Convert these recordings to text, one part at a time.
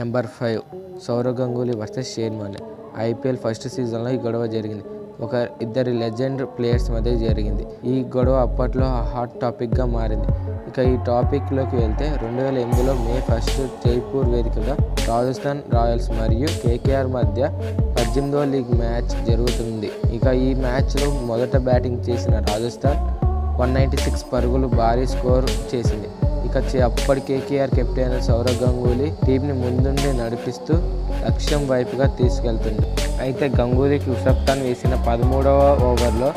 Number five Sourav Ganguly versus Shane Warne IPL first సీజన్లో ఈ గొడవ జరిగింది. ఒక ఇద్దరి లెజెండ్ ప్లేయర్స్ మధ్య జరిగింది. ఈ గొడవ అప్పట్లో హాట్ టాపిక్గా మారింది. ఇక ఈ టాపిక్లోకి వెళ్తే రెండు వేల ఎనిమిదిలో మే ఫస్ట్ జైపూర్ వేదికగా రాజస్థాన్ రాయల్స్ మరియు కేకేఆర్ మధ్య పద్దెనిమిదో లీగ్ మ్యాచ్ జరుగుతుంది. ఇక ఈ మ్యాచ్లో మొదట బ్యాటింగ్ చేసిన రాజస్థాన్ వన్ నైంటీ సిక్స్ పరుగులు భారీ స్కోర్ చేసింది. ఇక చే- అప్పటి కేకేఆర్ కెప్టెన్ సౌరవ్ గంగూలీ టీంని ముందుండి నడిపిస్తూ లక్ష్యం వైపుగా తీసుకెళ్తుంది అయితే గంగూలీకి ఉసఫ్ ఖాన్ వేసిన పదమూడవ ఓవర్లో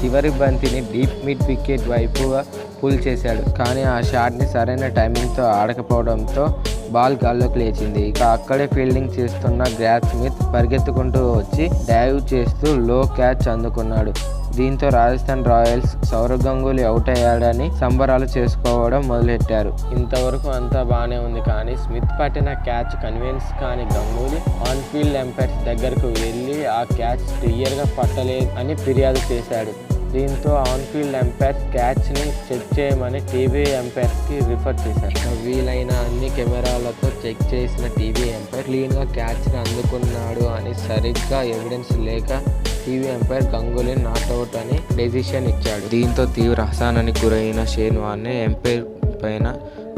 చివరి బంతిని డీప్ మిడ్ వికెట్ వైపుగా పుల్ చేశాడు. కానీ ఆ షాట్ని సరైన టైమింగ్తో ఆడకపోవడంతో బాల్ గాల్లోకి లేచింది. ఇక అక్కడే ఫీల్డింగ్ చేస్తున్న గ్రాప్ స్మిత్ పరిగెత్తుకుంటూ వచ్చి డైవ్ చేస్తూ లో క్యాచ్ అందుకున్నాడు. దీంతో రాజస్థాన్ రాయల్స్ సౌరవ్ గంగూలీ అవుట్ అయ్యాడని సంబరాలు చేసుకోవడం మొదలెట్టారు. ఇంతవరకు అంతా బాగానే ఉంది కానీ స్మిత్ పట్టిన క్యాచ్ కన్విన్స్ కాని గంగూలీ ఆన్ ఫీల్డ్ ఎంపైర్స్ దగ్గరకు వెళ్ళి ఆ క్యాచ్ క్లియర్గా పట్టలేదు అని ఫిర్యాదు చేశాడు. దీంతో ఆన్ ఫీల్డ్ ఎంపైర్స్ క్యాచ్ని చెక్ చేయమని టీవీ ఎంపైర్స్కి రిఫర్ చేశారు. వీలైన అన్ని కెమెరాలతో చెక్ చేసిన టీవీ ఎంపైర్ క్లీన్గా క్యాచ్ని అందుకున్నాడు అని సరిగ్గా ఎవిడెన్స్ లేక TV umpire Ganguly not out అని డెసిషన్ ఇచ్చాడు. దీంతో తీవ్ర అసహనానికి గురైన షేన్ వార్నే ఎంపైర్ పైన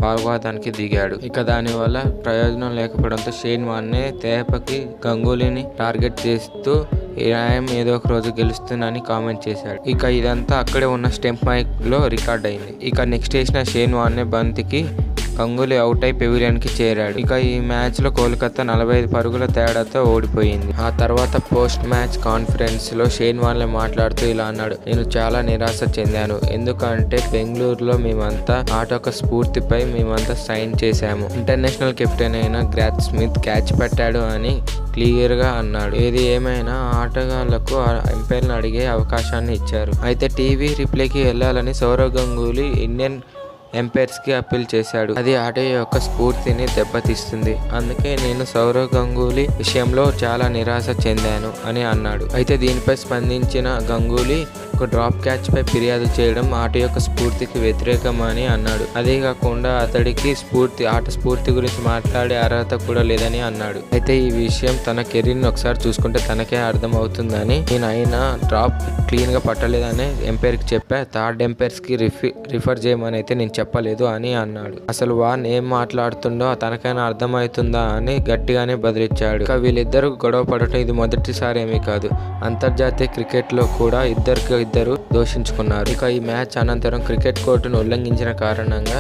పాల్గొనడానికి దిగాడు. ఇక దానివల్ల ప్రయోజనం లేకపోవడంతో షేన్ వార్నే తేపకి గంగూలీని టార్గెట్ చేస్తూ న్యాయం ఏదో ఒక రోజు గెలుస్తుందని కామెంట్ చేశాడు. ఇక ఇదంతా అక్కడే ఉన్న స్టెంప్ మైక్లో రికార్డ్ అయింది. ఇక నెక్స్ట్ వేసిన షేన్ వార్నే బంతికి గంగూలీ అవుట్ అయి పెవిలియన్కి చేరాడు. ఇక ఈ మ్యాచ్లో కోల్కతా నలభై ఐదు పరుగుల తేడాతో ఓడిపోయింది. ఆ తర్వాత పోస్ట్ మ్యాచ్ కాన్ఫరెన్స్లో షేన్ వాన్లే మాట్లాడుతూ ఇలా అన్నాడు నేను చాలా నిరాశ చెందాను. ఎందుకంటే బెంగళూరులో మేమంతా ఆట ఒక స్ఫూర్తిపై మేమంతా సైన్ చేశాము. ఇంటర్నేషనల్ కెప్టెన్ అయిన గ్రాట్ స్మిత్ క్యాచ్ పెట్టాడు అని క్లియర్గా అన్నాడు. ఏది ఏమైనా ఆటగాళ్ళకు ఆ ఎంపైర్లను అడిగే అవకాశాన్ని ఇచ్చారు. అయితే టీవీ రిప్లేకి వెళ్ళాలని సౌరవ్ గంగూలీ ఇండియన్ ఎంపైర్స్కి అప్పీల్ చేశాడు. అది ఆట యొక్క స్ఫూర్తిని దెబ్బతీస్తుంది. అందుకే నేను సౌరవ్ గంగూలీ విషయంలో చాలా నిరాశ చెందాను అని అన్నాడు. అయితే దీనిపై స్పందించిన గంగూలీ ఒక డ్రాప్ క్యాచ్ పై ఫిర్యాదు చేయడం ఆట యొక్క స్ఫూర్తికి వ్యతిరేకమని అన్నాడు. అదే కాకుండా అతడికి స్ఫూర్తి ఆట స్ఫూర్తి గురించి మాట్లాడే అర్హత కూడా లేదని అన్నాడు. అయితే ఈ విషయం తన కెరీర్ని ఒకసారి చూసుకుంటే తనకే అర్థం అవుతుందని నేను అయినా డ్రాప్ క్లీన్గా పట్టలేదని ఎంపైర్కి చెప్పా. థర్డ్ ఎంపైర్స్కి రిఫి రిఫర్ చేయమని అయితే నేను చెప్పలేదు అని అన్నాడు. అసలు వాన్ ఏం మాట్లాడుతుండో తనకైనా అర్థమవుతుందా అని గట్టిగానే బదిలిచ్చాడు. వీళ్ళిద్దరు గొడవ పడటం ఇది మొదటిసారి ఏమీ కాదు. అంతర్జాతీయ క్రికెట్లో కూడా ఇద్దరికి ఇద్దరు దోషించుకున్నారు. ఇక ఈ మ్యాచ్ అనంతరం క్రికెట్ కోర్టును ఉల్లంఘించిన కారణంగా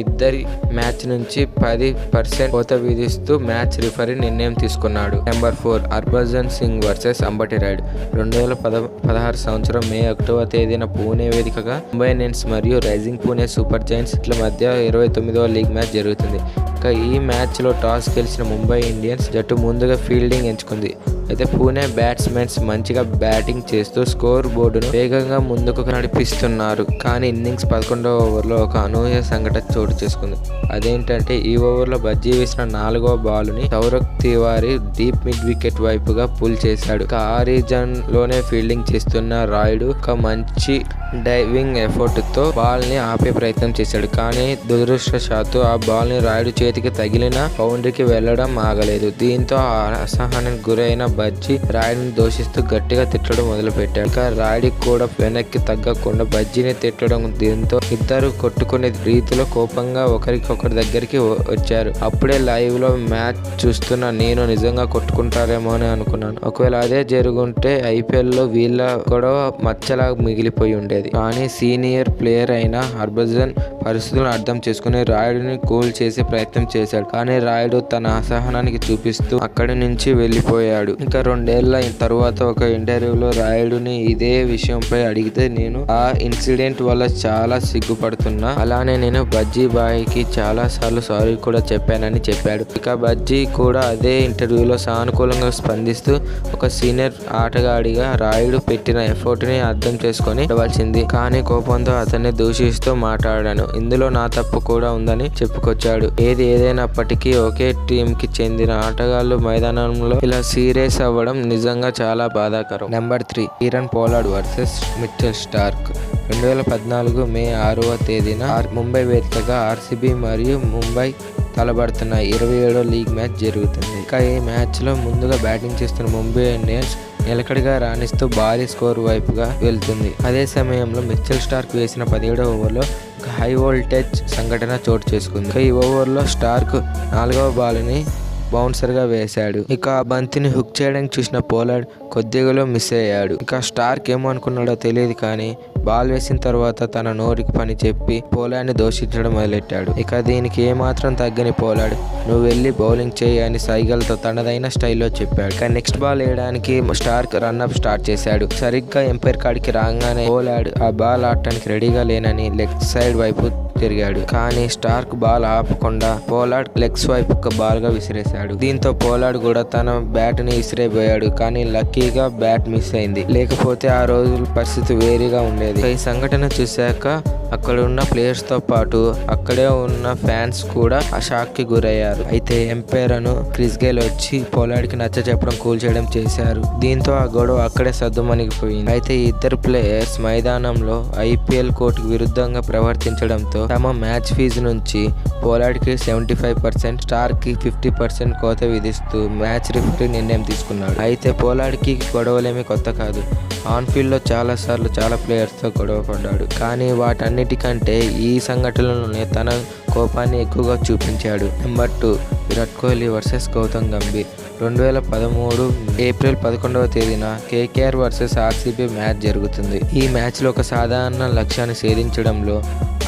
ఇద్దరి మ్యాచ్ నుంచి పది పర్సెంట్ కోత విధిస్తూ మ్యాచ్ రిఫరీ నిర్ణయం తీసుకున్నాడు. Number four Harbhajan Singh versus Ambati ride. రెండు వేల పద పదహారు సంవత్సరం మే అక్టోబర్ తేదీన పూణే వేదికగా ముంబై ఇండియన్స్ మరియు రైజింగ్ పూణే సూపర్ జైంట్స్ ఇట్ల మధ్య ఇరవై తొమ్మిదవ లీగ్ మ్యాచ్ జరుగుతుంది. ఇక ఈ మ్యాచ్లో టాస్ గెలిచిన ముంబై ఇండియన్స్ జట్టు ముందుగా ఫీల్డింగ్ ఎంచుకుంది. అయితే పూణే బ్యాట్స్మెన్స్ మంచిగా బ్యాటింగ్ చేస్తూ స్కోర్ బోర్డును వేగంగా ముందుకు నడిపిస్తున్నారు. కానీ ఇన్నింగ్స్ పదకొండవ ఓవర్లో ఒక అనూహ్య సంఘటన చోటు చేసుకుంది. అదేంటంటే ఈ ఓవర్లో బజ్జీ వేసిన నాలుగో బాలుని Saurabh Tiwary deep mid wicket వైపుగా పుల్ చేశాడు. ఇక ఆ రీజన్లోనే ఫీల్డింగ్ చేస్తున్న రాయుడు ఒక మంచి డైవింగ్ ఎఫర్ట్తో బాల్ని ఆపే ప్రయత్నం చేశాడు. కానీ దురదృష్టవశాత్తు ఆ బాల్ని రాయుడు చేతికి తగిలిన బౌండరీకి వెళ్ళడం ఆగలేదు. దీంతో ఆ అసహనానికి గురైన బజ్జీ రాయుడిని దోషిస్తూ గట్టిగా తిట్టడం మొదలుపెట్టాడు. ఇక రాయుడికి కూడా వెనక్కి తగ్గకుండా బజ్జీని తిట్టడం దీంతో ఇద్దరు కొట్టుకునే రీతిలో కోపంగా ఒకరికొకరి దగ్గరికి వచ్చారు. అప్పుడే లైవ్లో మ్యాచ్ చూస్తున్న నేను నిజంగా కొట్టుకుంటారేమో అని అనుకున్నాను. ఒకవేళ అదే జరుగుంటే ఐపీఎల్లో వీళ్ళ గొడవ మచ్చలా మిగిలిపోయి ఉండేది. కానీ సీనియర్ ప్లేయర్ అయిన హర్భజన్ పరిస్థితులను అర్థం చేసుకుని రాయుడిని కూల్ చేసే ప్రయత్నం చేశాడు. కానీ రాయుడు తన అసహనానికి చూపిస్తూ అక్కడి నుంచి వెళ్ళిపోయాడు. ఇంకా రెండేళ్ళ తరువాత ఒక ఇంటర్వ్యూలో రాయుడుని ఇదే విషయంపై అడిగితే నేను ఆ ఇన్సిడెంట్ వల్ల చాలా సిగ్గుపడుతున్నా. అలానే నేను బజ్జీ బాయ్కి చాలా సార్లు సారీ కూడా చెప్పానని చెప్పాడు. ఇక బజ్జీ కూడా అదే ఇంటర్వ్యూలో సానుకూలంగా స్పందిస్తూ ఒక సీనియర్ ఆటగాడిగా రాయుడు పెట్టిన ఎఫర్ట్ని అర్థం చేసుకొని ఇవ్వాల్సింది కానీ కోపంతో అతన్ని దూషిస్తూ మాట్లాడాను. ఇందులో నా తప్పు కూడా ఉందని చెప్పుకొచ్చాడు. ఏది ఏదైనప్పటికీ ఒకే టీంకి చెందిన ఆటగాళ్ళు మైదానంలో ఇలా సీరియస్ అవ్వడం నిజంగా చాలా బాధాకరం. Number three Kieron Pollard versus Mitchell Starc. రెండు వేల పద్నాలుగు మే ఆరవ తేదీన ముంబై వేదికగా ఆర్సీబీ మరియు ముంబై తలబడుతున్న ఇరవై ఏడో లీగ్ మ్యాచ్ జరుగుతుంది. ఇక ఈ మ్యాచ్లో ముందుగా బ్యాటింగ్ చేస్తున్న ముంబై ఇండియన్స్ నిలకడగా రాణిస్తూ భారీ స్కోర్ వైపుగా వెళ్తుంది. అదే సమయంలో మిచ్చల్ స్టార్క్ వేసిన పదిహేడో ఓవర్లో ఒక హై వోల్టేజ్ సంఘటన చోటు చేసుకుంది. ఈ ఓవర్లో స్టార్క్ నాలుగవ బాల్ని బౌన్సర్గా వేశాడు. ఇక ఆ బంతిని హుక్ చేయడానికి చూసిన పోలార్డ్ కొద్దిగాలో మిస్ అయ్యాడు. ఇక స్టార్క్ ఏమనుకున్నాడో తెలియదు కానీ బాల్ వేసిన తర్వాత తన నోటికి పని చెప్పి పోలాడ్ని దోషించడం మొదలెట్టాడు. ఇక దీనికి ఏమాత్రం తగ్గని పోలాడ్. నువ్వు వెళ్ళి బౌలింగ్ చేయి అని సైగల్తో తనదైన స్టైల్లో చెప్పాడు. ఇక నెక్స్ట్ బాల్ వేయడానికి స్టార్క్ రన్అప్ స్టార్ట్ చేశాడు. సరిగ్గా ఎంపైర్ కాడికి రాగానే పోలాడ్ ఆ బాల్ ఆడటానికి రెడీగా లేనని లెఫ్ట్ సైడ్ వైపు తిరిగాడు. కానీ స్టార్క్ బాల్ ఆపకుండా పోలాడ్ లెగ్స్ వైపు ఒక బాల్గా విసిరేశాడు. దీంతో పోలాడ్ కూడా తన బ్యాట్ని విసిరేపోయాడు కానీ లక్కీగా బ్యాట్ మిస్ అయింది. లేకపోతే ఆ రోజు పరిస్థితి వేరేగా ఉండేది. ఈ సంఘటన చూశాక అక్కడ ఉన్న ప్లేయర్స్తో పాటు అక్కడే ఉన్న ఫ్యాన్స్ కూడా ఆ షాక్కి గురయ్యారు. అయితే ఎంపైర్ అను క్రిస్ గేల్ వచ్చి పోలాడికి నచ్చ చెప్పడం కూల్ చేయడం చేశారు. దీంతో ఆ గొడవ అక్కడే సద్దుమణిగిపోయింది. అయితే ఇద్దరు ప్లేయర్స్ మైదానంలో ఐపీఎల్ కోర్టుకు విరుద్ధంగా ప్రవర్తించడంతో తమ మ్యాచ్ ఫీజు నుంచి పోలార్డ్ సెవెంటీ ఫైవ్ పర్సెంట్ స్టార్కి ఫిఫ్టీ పర్సెంట్ కోత విధిస్తూ మ్యాచ్ రిఫరీ నిర్ణయం తీసుకున్నాడు. అయితే పోలార్డ్ గొడవలేమీ గొడవలేమి కొత్త కాదు. ఆన్ఫీల్డ్లో లో చాలా సార్లు చాలా ప్లేయర్స్తో గొడవ పడ్డాడు. కానీ వాటన్ని అన్నిటికంటే ఈ సంఘటనలోనే తన కోపాన్ని ఎక్కువగా చూపించాడు. Number two Virat Kohli versus Gautam Gambhir. రెండు వేల పదమూడు ఏప్రిల్ పదకొండవ తేదీన కేకేఆర్ వర్సెస్ ఆర్సీబీ మ్యాచ్ జరుగుతుంది. ఈ మ్యాచ్లో ఒక సాధారణ లక్ష్యాన్ని సేధించడంలో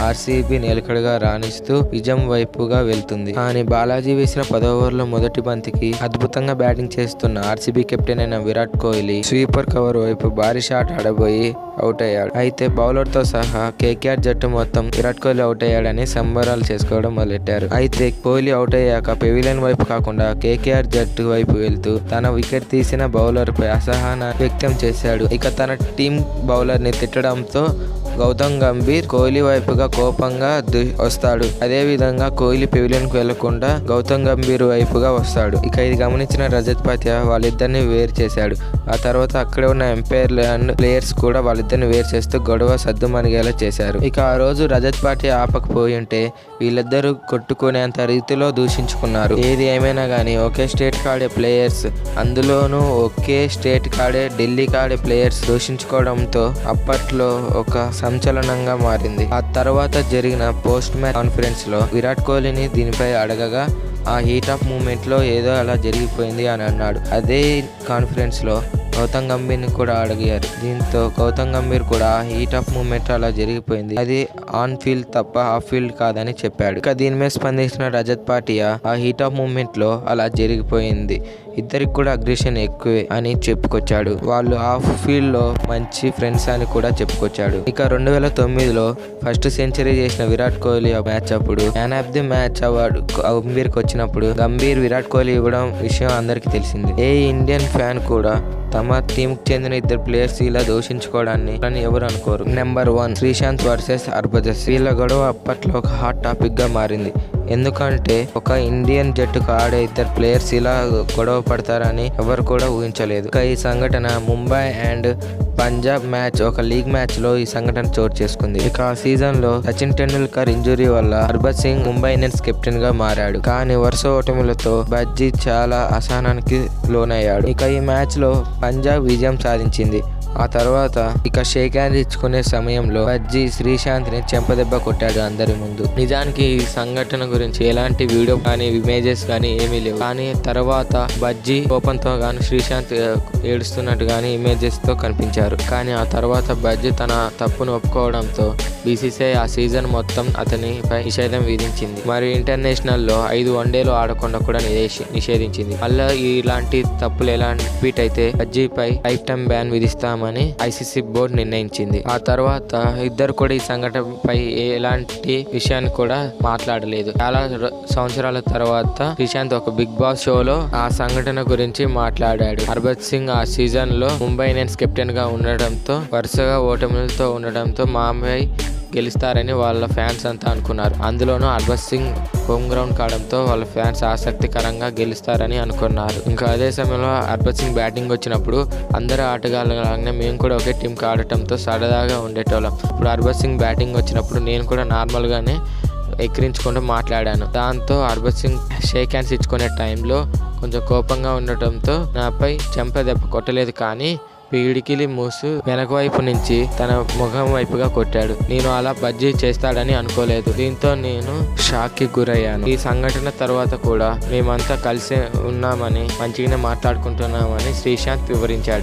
ఆర్సీబీ నిలకడగా రాణిస్తూ విజయం వైపుగా వెళ్తుంది. కానీ బాలాజీ వేసిన పదో ఓవర్లో మొదటి బంతికి అద్భుతంగా బ్యాటింగ్ చేస్తున్న ఆర్సీబీ కెప్టెన్ అయిన విరాట్ కోహ్లీ స్వీపర్ కవర్ వైపు భారీ షాట్ ఆడబోయి అవుట్ అయ్యాడు. అయితే బౌలర్తో సహా కేకేఆర్ జట్టు మొత్తం విరాట్ కోహ్లీ అవుట్ అయ్యాడని సంబరాలు చేసుకోవడం మొదలెట్టారు. అయితే కోహ్లీ అవుట్ అయ్యాక పెవిలియన్ వైపు కాకుండా కేకేఆర్ జట్టు వైపు వెళ్తూ తన వికెట్ తీసిన బౌలర్ పై అసహన వ్యక్తం చేశాడు. ఇక తన టీం బౌలర్ని తిట్టడంతో గౌతమ్ గంభీర్ కోహ్లీ వైపుగా కోపంగా వస్తాడు. అదే విధంగా కోహ్లీ పెవిలియన్కు వెళ్ళకుండా గౌతమ్ గంభీర్ వైపుగా వస్తాడు. ఇక ఇది గమనించిన రజత్ పాత్య వాళ్ళిద్దరిని వేరు చేశాడు. ఆ తర్వాత అక్కడే ఉన్న ఎంపైర్లు అండ్ ప్లేయర్స్ కూడా వాళ్ళిద్దరిని వేరు చేస్తూ గొడవ సద్దుమణిగేలా చేశారు. ఇక ఆ రోజు రజత్ పార్టీ ఆపకపోయి ఉంటే వీళ్ళిద్దరూ కొట్టుకునేంత రీతిలో దూషించుకున్నారు. ఏది ఏమైనా కానీ ఒకే స్టేట్ కాడే ప్లేయర్స్ అందులోనూ ఒకే స్టేట్ కాడే ఢిల్లీ కాడే ప్లేయర్స్ దూషించుకోవడంతో అప్పట్లో ఒక సంచలనంగా మారింది. ఆ తర్వాత జరిగిన పోస్ట్ మ్యాచ్ కాన్ఫరెన్స్లో విరాట్ కోహ్లీని దీనిపై అడగగా ఆ హీట్ ఆఫ్ మూమెంట్లో ఏదో అలా జరిగిపోయింది అని అన్నాడు. అదే కాన్ఫరెన్స్లో గౌతమ్ గంభీర్ని కూడా అడిగారు. దీంతో గౌతమ్ గంభీర్ కూడా హీట్ ఆఫ్ మూమెంట్ అలా జరిగిపోయింది. అది ఆన్ ఫీల్డ్ తప్ప ఆఫ్ ఫీల్డ్ కాదని చెప్పాడు. ఇక దీని మీద స్పందించిన రజత్ పాటియా ఆ హీట్ ఆఫ్ మూమెంట్లో అలా జరిగిపోయింది. ఇద్దరికి కూడా అగ్రెషన్ ఎక్కువే అని చెప్పుకొచ్చాడు. వాళ్ళు ఆఫ్ ఫీల్డ్లో మంచి ఫ్రెండ్స్ అని కూడా చెప్పుకొచ్చాడు. ఇక రెండు వేల తొమ్మిదిలో ఫస్ట్ సెంచరీ చేసిన విరాట్ కోహ్లీ ఆ మ్యాచ్ అప్పుడు man of the match award గంభీర్కి వచ్చినప్పుడు గంభీర్ విరాట్ కోహ్లీ ఇవ్వడం విషయం అందరికీ తెలిసింది. ఏ ఇండియన్ ఫ్యాన్ కూడా తమ టీమ్కు చెందిన ఇద్దరు ప్లేయర్స్ ఇలా దూషించుకోవడాన్ని అని ఎవరు అనుకోరు. నెంబర్ వన్ శ్రీశాంత్ వర్సెస్ అర్బజస్. వీళ్ళ గొడవ అప్పట్లో ఒక హాట్ టాపిక్గా మారింది. ఎందుకంటే ఒక ఇండియన్ జట్టుకు ఆడే ఇద్దరు ప్లేయర్స్ ఇలా గొడవ పడతారని ఎవరు కూడా ఊహించలేదు. ఇక ఈ సంఘటన ముంబై అండ్ పంజాబ్ మ్యాచ్ ఒక లీగ్ మ్యాచ్లో ఈ సంఘటన చోటు చేసుకుంది. ఇక ఆ సీజన్లో సచిన్ టెండూల్కర్ ఇంజురీ వల్ల హర్భత్ సింగ్ ముంబై ఇండియన్స్ కెప్టెన్గా మారాడు. కానీ వరుస ఓటములతో బజ్జీ చాలా అసహనానికి లోనయ్యాడు. ఇక ఈ మ్యాచ్లో పంజాబ్ విజయం సాధించింది. ఆ తర్వాత ఇక షేక్ హ్యాండ్ ఇచ్చుకునే సమయంలో బజ్జీ శ్రీశాంత్ని చెంపదెబ్బ కొట్టాడు అందరి ముందు. నిజానికి ఈ సంఘటన గురించి ఎలాంటి వీడియో కానీ ఇమేజెస్ కానీ ఏమీ లేవు. కానీ తర్వాత బజ్జీ కోపంతో గాను శ్రీశాంత్ ఏడుస్తున్నట్టు కానీ ఇమేజెస్తో కనిపించారు. కానీ ఆ తర్వాత బజ్జీ తన తప్పును ఒప్పుకోవడంతో బీసీసీఐ ఆ సీజన్ మొత్తం అతనిపై నిషేధం విధించింది. మరి ఇంటర్నేషనల్లో ఐదు వన్డేలు ఆడకుండా కూడా నిషేధించింది. మళ్ళీ ఇలాంటి తప్పులు ఎలాంటి రిపీట్ అయితే బజ్జీపై లైఫ్ టైం బ్యాన్ విధిస్తామని ఐసీసీ బోర్డు నిర్ణయించింది. ఆ తర్వాత ఇద్దరు కూడా ఈ సంఘటనపై ఎలాంటి విషయాన్ని కూడా మాట్లాడలేదు. చాలా సంవత్సరాల తర్వాత శ్రీశాంత్ ఒక బిగ్ బాస్ షోలో ఆ సంఘటన గురించి మాట్లాడాడు. హర్భత్ సింగ్ ఆ సీజన్లో ముంబై ఇండియన్స్ కెప్టెన్గా ఉండడంతో వరుసగా ఓటములతో ఉండడంతో మాంబై గెలుస్తారని వాళ్ళ ఫ్యాన్స్ అంతా అనుకున్నారు. అందులోనూ హర్భత్ సింగ్ హోమ్ గ్రౌండ్ కావడంతో వాళ్ళ ఫ్యాన్స్ ఆసక్తికరంగా గెలుస్తారని అనుకున్నారు. ఇంకా అదే సమయంలో హర్భత్ సింగ్ బ్యాటింగ్ వచ్చినప్పుడు అందరూ ఆటగాళ్ళలాగానే మేము కూడా ఒకే టీంకి ఆడటంతో సరదాగా ఉండేటోళ్ళం. ఇప్పుడు హర్భత్ సింగ్ బ్యాటింగ్ వచ్చినప్పుడు నేను కూడా నార్మల్గానే ఎక్కిరించుకుంటూ మాట్లాడాను. దాంతో హర్భత్ సింగ్ షేక్ హ్యాండ్స్ ఇచ్చుకునే టైంలో కొంచెం కోపంగా ఉండటంతో నాపై చెంప దెబ్బ కొట్టలేదు కానీ పీడికిలి మూసు వెనక వైపు నుంచి తన ముఖం వైపుగా కొట్టాడు. నేను అలా బజ్జీ చేస్తాడని అనుకోలేదు. దీంతో నేను షాక్కి గురయ్యాను. ఈ సంఘటన తర్వాత కూడా మేమంతా కలిసి ఉన్నామని మంచిగానే మాట్లాడుకుంటున్నామని శ్రీశాంత్ వివరించాడు.